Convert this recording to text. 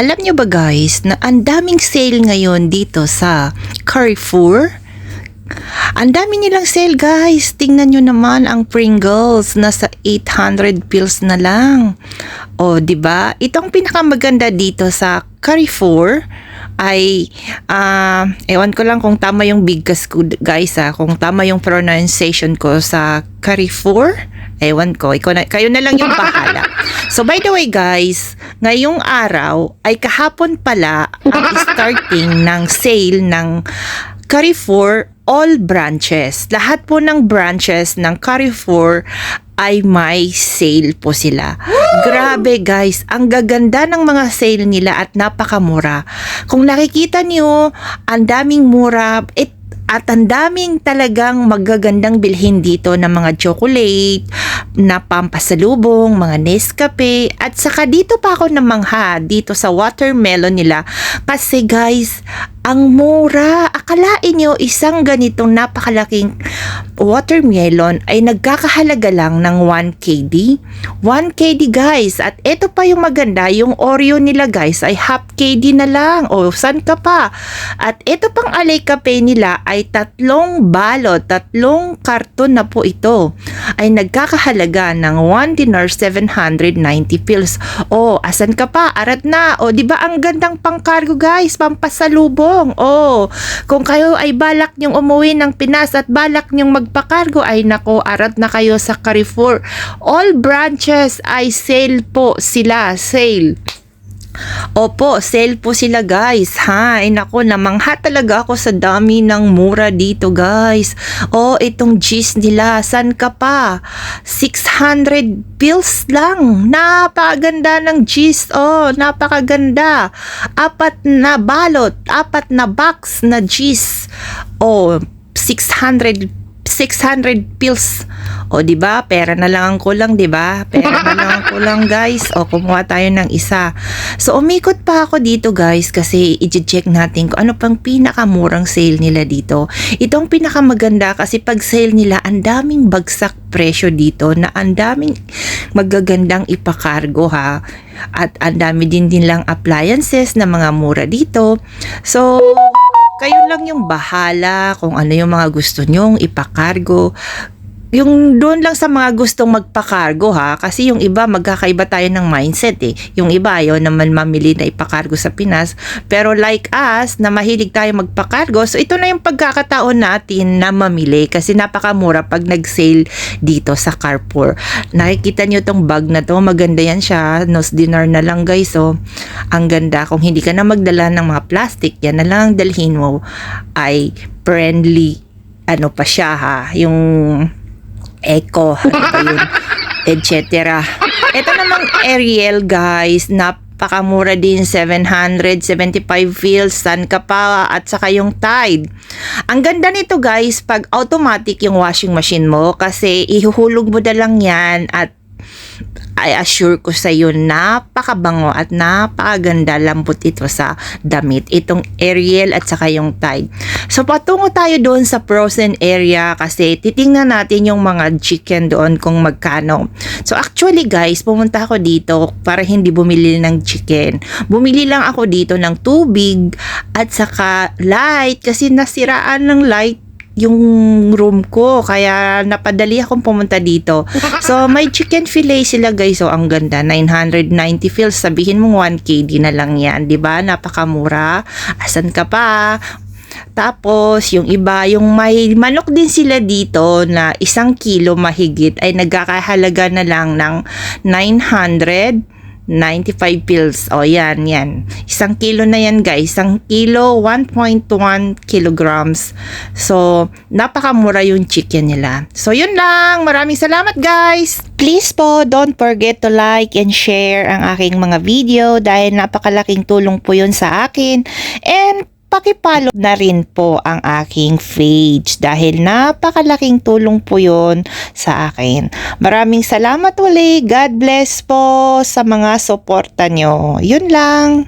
Alam nyo ba guys na ang daming sale ngayon dito sa Carrefour? Ang dami nilang sale guys. Tingnan nyo naman ang Pringles nasa 800 pills na lang. O, ba? Itong pinakamaganda dito sa Carrefour ay ah ewan ko lang kung tama yung bigkas ko guys ah, kung tama yung pronunciation ko sa Carrefour. Ewan ko, ikaw na, kayo na lang yung bahala. So by the way guys, ngayong araw ay kahapon pala ang starting ng sale ng Carrefour all branches. Lahat po ng branches ng Carrefour ay may sale po sila. Grabe guys, ang gaganda ng mga sale nila at napakamura. Kung nakikita niyo, ang daming mura. It, at ang daming talagang magagandang bilhin dito ng mga chocolate, na pampasalubong, mga Nescafe, at saka dito pa ako namangha dito sa watermelon nila. Kasi guys, ang mura. Akalain nyo isang ganitong napakalaking watermelon ay nagkakahalaga lang ng 1 KD. 1 KD guys. At ito pa yung maganda, yung Oreo nila guys ay half KD na lang. O, san ka pa? At ito pang alay kape nila ay tatlong balot, tatlong karton na po ito. Ay nagkakahalaga ng 1 dinar 790 pills. O, asan ka pa? Arat na. O, di ba ang gandang pangkargo guys? Pampasalubong. O, kung kayo ay balak nyong umuwi ng Pinas at balak nyong magpakargo ay nako, arat na kayo sa Carrefour. All branches ay sale po sila. Sale. Opo, sale po sila guys. Ha, ay nako, namangha talaga ako sa dami ng mura dito guys. Oh, itong cheese nila, san ka pa? 600 bills lang. Napakaganda ng cheese. Oh, napakaganda. Apat na balot, apat na box na cheese. Oh, 600 600 pills. O, di ba? Pera na lang ang kulang, di ba? Pera na lang ang kulang, guys. O, kumuha tayo ng isa. So, umikot pa ako dito, guys, kasi i-check natin kung ano pang pinakamurang sale nila dito. Itong pinakamaganda kasi pag sale nila, ang daming bagsak presyo dito na ang daming magagandang ipakargo, ha? At ang dami din din lang appliances na mga mura dito. So, kayo lang yung bahala kung ano yung mga gusto nyong ipakargo. Yung doon lang sa mga gustong magpakargo ha, kasi yung iba magkakaiba tayo ng mindset eh. Yung iba ayaw naman mamili na ipakargo sa Pinas. Pero like us, na mahilig tayo magpakargo, so ito na yung pagkakataon natin na mamili kasi napakamura pag nag-sale dito sa Carrefour. Nakikita nyo tong bag na to, maganda yan siya, nose dinner na lang guys. So, ang ganda. Kung hindi ka na magdala ng mga plastic, yan na lang ang dalhin mo ay friendly ano pa siya ha, yung eco, ano ba yun, etc. Ito namang Ariel guys, napakamura din 775 feels, San ka pa at saka yung Tide. Ang ganda nito guys, pag automatic yung washing machine mo kasi ihuhulog mo na lang yan at I assure ko sa iyo napakabango at napakaganda lambot ito sa damit. Itong Ariel at saka yung Tide. So patungo tayo doon sa frozen area kasi titingnan natin yung mga chicken doon kung magkano. So actually guys, pumunta ako dito para hindi bumili ng chicken. Bumili lang ako dito ng tubig at saka light kasi nasiraan ng light yung room ko. Kaya napadali akong pumunta dito. So, may chicken fillet sila guys. So, ang ganda. 990 fils. Sabihin mo 1 KD na lang yan. 'di ba Napakamura. Asan ka pa? Tapos, yung iba, yung may manok din sila dito na isang kilo mahigit ay nagkakahalaga na lang ng 900 95 pills. O, yan, yan. Isang kilo na yan, guys. Isang kilo, 1.1 kilograms. So, napakamura yung chicken nila. So, yun lang. Maraming salamat, guys. Please po, don't forget to like and share ang aking mga video dahil napakalaking tulong po yun sa akin. And, pakipollow na rin po ang aking page dahil napakalaking tulong po yon sa akin. Maraming salamat uli. God bless po sa mga suporta nyo. Yun lang.